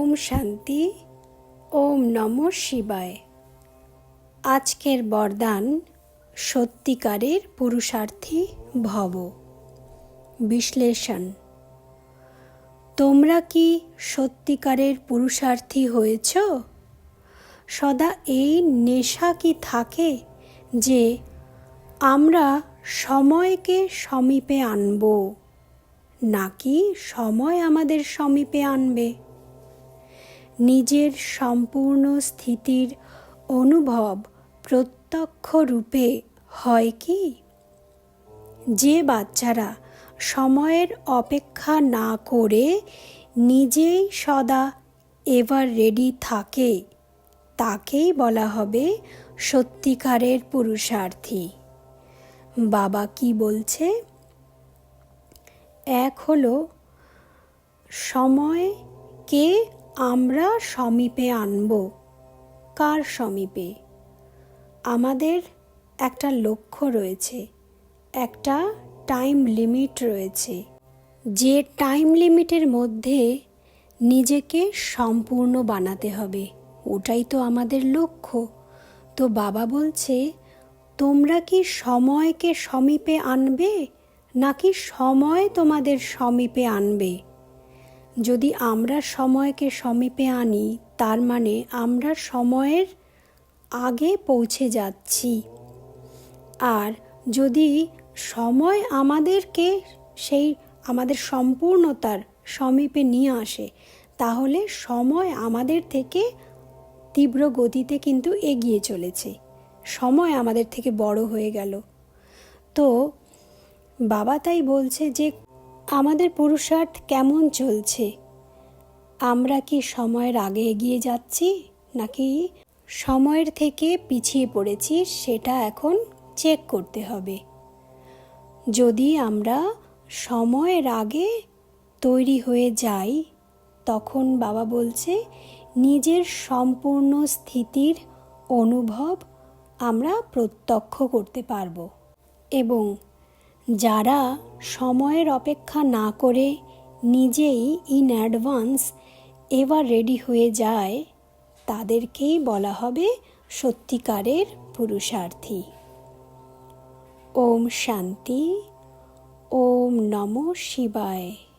ওম শান্তি, ওম নম শিবায়। আজকের বরদান সত্যিকারের পুরুষার্থী ভব। বিশ্লেষণ। তোমরা কি সত্যিকারের পুরুষার্থী হয়েছ? সদা এই নেশা কি থাকে যে আমরা সময়কে সমীপে আনব, নাকি সময় আমাদের সমীপে আনবে? নিজের সম্পূর্ণ স্থিতির অনুভব প্রত্যক্ষ রূপে হয় কি? যে বাচ্চারা সময়ের অপেক্ষা না করে নিজেই সদা এভার রেডি থাকে, তাকেই বলা হবে সত্যিকারের পুরুষার্থী। বাবা কি বলছে? এক হলো সময়কে আমরা সমীপে আনব। কার সমীপে? আমাদের একটা লক্ষ্য রয়েছে, একটা টাইম লিমিট রয়েছে। যে টাইম লিমিটের মধ্যে নিজেকে সম্পূর্ণ বানাতে হবে, ওটাই তো আমাদের লক্ষ্য। তো বাবা বলছে, তোমরা কি সময়কে সমীপে আনবে, নাকি সময় তোমাদের সমীপে আনবে? যদি আমরা সময়কে সমীপে আনি, তার মানে আমরা সময়ের আগে পৌঁছে যাচ্ছি। আর যদি সময় আমাদেরকে সেই, আমাদের সম্পূর্ণতার সমীপে নিয়ে আসে, তাহলে সময় আমাদের থেকে তীব্র গতিতে কিন্তু এগিয়ে চলেছে। সময় আমাদের থেকে বড় হয়ে গেল। তো বাবা তাই বলছে যে আমাদের পুরুষার্থ কেমন চলছে? আমরা কি সময়ের আগে এগিয়ে যাচ্ছি, নাকি সময়ের থেকে পিছিয়ে পড়েছি সেটা এখন চেক করতে হবে। যদি আমরা সময়ের আগে তৈরি হয়ে যাই, তখন বাবা বলছে নিজের সম্পূর্ণ স্থিতির অনুভব আমরা প্রত্যক্ষ করতে পারব। এবং যারা সময়ের অপেক্ষা না করে নিজেই ইন অ্যাডভান্স এবার রেডি হয়ে যায়, তাদেরকেই বলা হবে সত্যিকারের পুরুষার্থী। ওম শান্তি, ওম নম শিবায়।